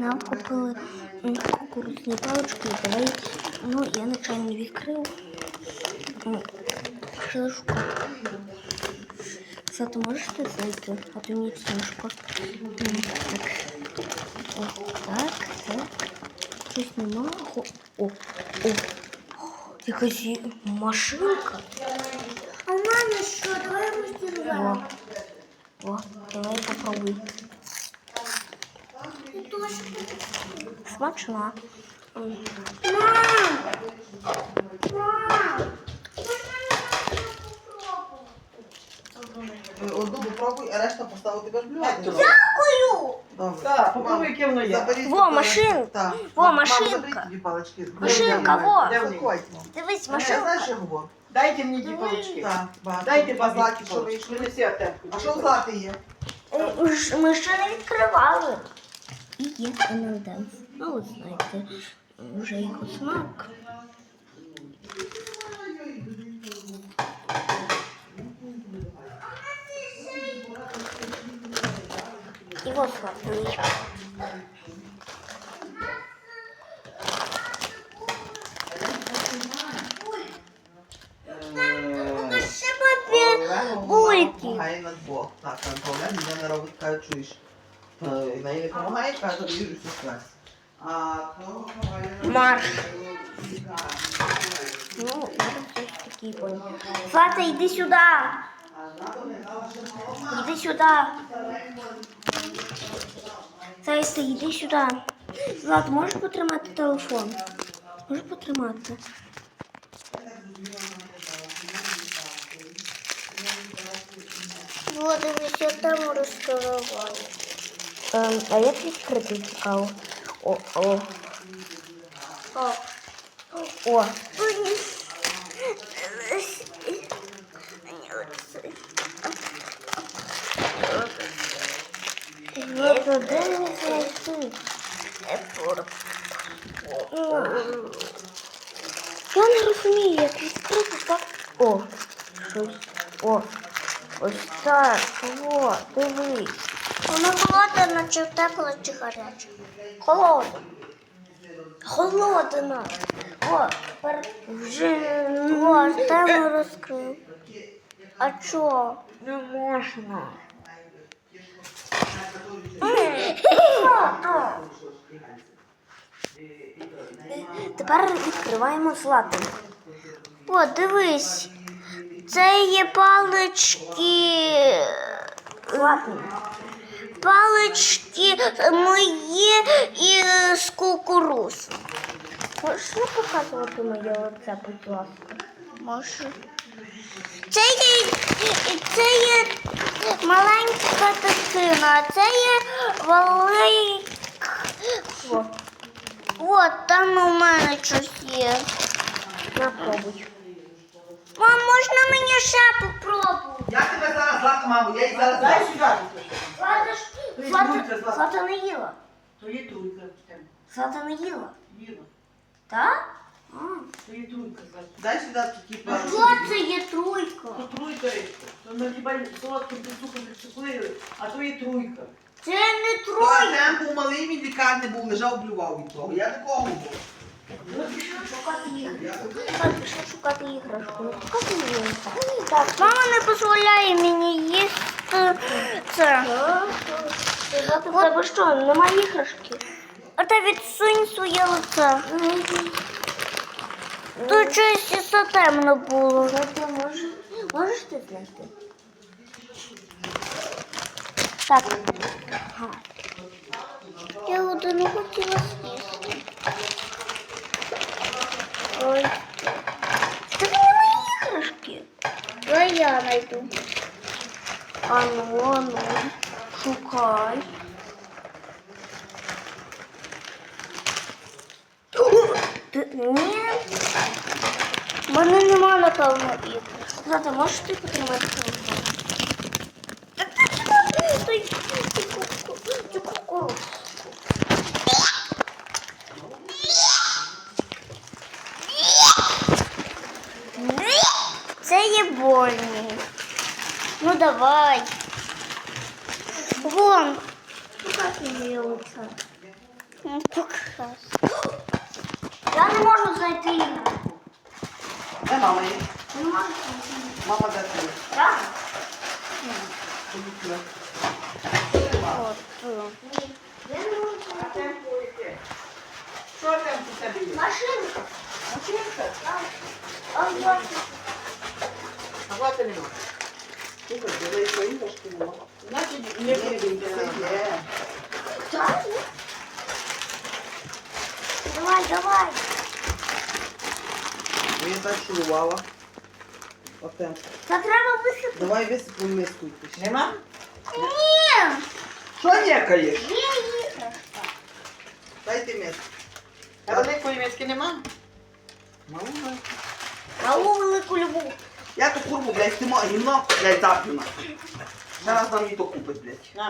нам купили кукурудзні палички давай. Ну, я нечайно відкрив. Що шукати? Це ти можеш ти зайти? А то мені. М, Так. О, так, так. Щось нема. О, о, о. Якась машинка. А мене що? Давай О, розірвемо. о, давай попробуй. Теж. Мам! Мам! Одну попробуй, а решта поставити без блюда. Дякую! Так, попробуй, яке воно є. Во, машинка. Во, машинка. Машинка, во. Дивись, знаєш, машинка. що говорю? Дайте мені ті палички. Дайте бабі що? Принеси аптеку. А що в златі є? Е, ми ще не відкривали. І є МЛД. Ну, ви знаєте, вже його смак. І ось сладкий. Ще папір. Олег Бульки. допомагає на двох. Так, там Олег ніде не робить, каже, чуєш. І На їй допомагає, каже, тобі їжу. А то... Марш. Ну, такий понял. Злата, йди сюди. Йди сюди. Зайця, йди сюди. Злата, можеш потримати телефон? Можеш потримати? О, дивись, я там розкриваю. Ем, а як відкрити цікаво? О, о, О, о. Є туди не знайти. Я не розумію, як відкрити так. О, щось. О, ось так. О, дивись. Вона холодна, чи тепла, чи гаряча? Холодна. Холодна. О, тепер вже О, тему розкрив. А чо? Не можна. Тепер відкриваємо златим. О, дивись. Це є палички. Златим. Палички мої із кукуруз. Можеш показувати моє лице, будь ласка? Можу. Це є, це є маленька дитина, а це є велика. О, От там у мене щось є. напробуй. Мам, можна мені ще попробувати? Я тебе зараз злата, маму, я їй зараз Дай сюди. Злата. Злата, не їла. То є. Тем. Злата не їла. Їла. Так? То є. Злата. Дай сюди такі Що палички. це є труйка? То труйка є. То на хіба солодким цукром підсуплили, а то є труйка. Це не То труйка. Артем був малий, він в лікарні був, лежав, блював від того. Я такого був. Шукати іграшку. Так, пішли шукати іграшку. Ну. Так, Мама не дозволяє мені їсти це. Злата, в тебе що, немає іграшки? А ти відсунь своє лице. Тут щось і затемно було. Злата, може, можеш ти знайти? Так. Ага. Я один хотіла з'їсти. Ой. Тобі немає іграшки. Давай я знайду. А ну, а ну, шукай. Ні. У мене нема, напевно, ігор. Злата, можеш ти потримати телефон? Це є больні. Ну давай. Вон. Шукати моє лице. Ну, прекрасно. Я не можу знайти іграшку. Де мама є? Не можу знайти. Мама де ти? Так? Ходіть сюди. От. Я не можу А знайти. темпо яке? Що темпо у тебе є? Машинка. Машинка? А вот. А плати нема. Слухай, де свої іграшки нема? Значить, не є. Так? Давай, давай. Він так шурувала. Отем. Та треба висипати. Давай висипемо миску. Нема? Ні. Що нєкаєш? Є іграшка. Дайте миску. А великої миски нема? Мама. Малу велику любов. Я ту курву, блядь, ти мо гімно, блядь, заплю нахуй. Зараз нам її то купить, блядь.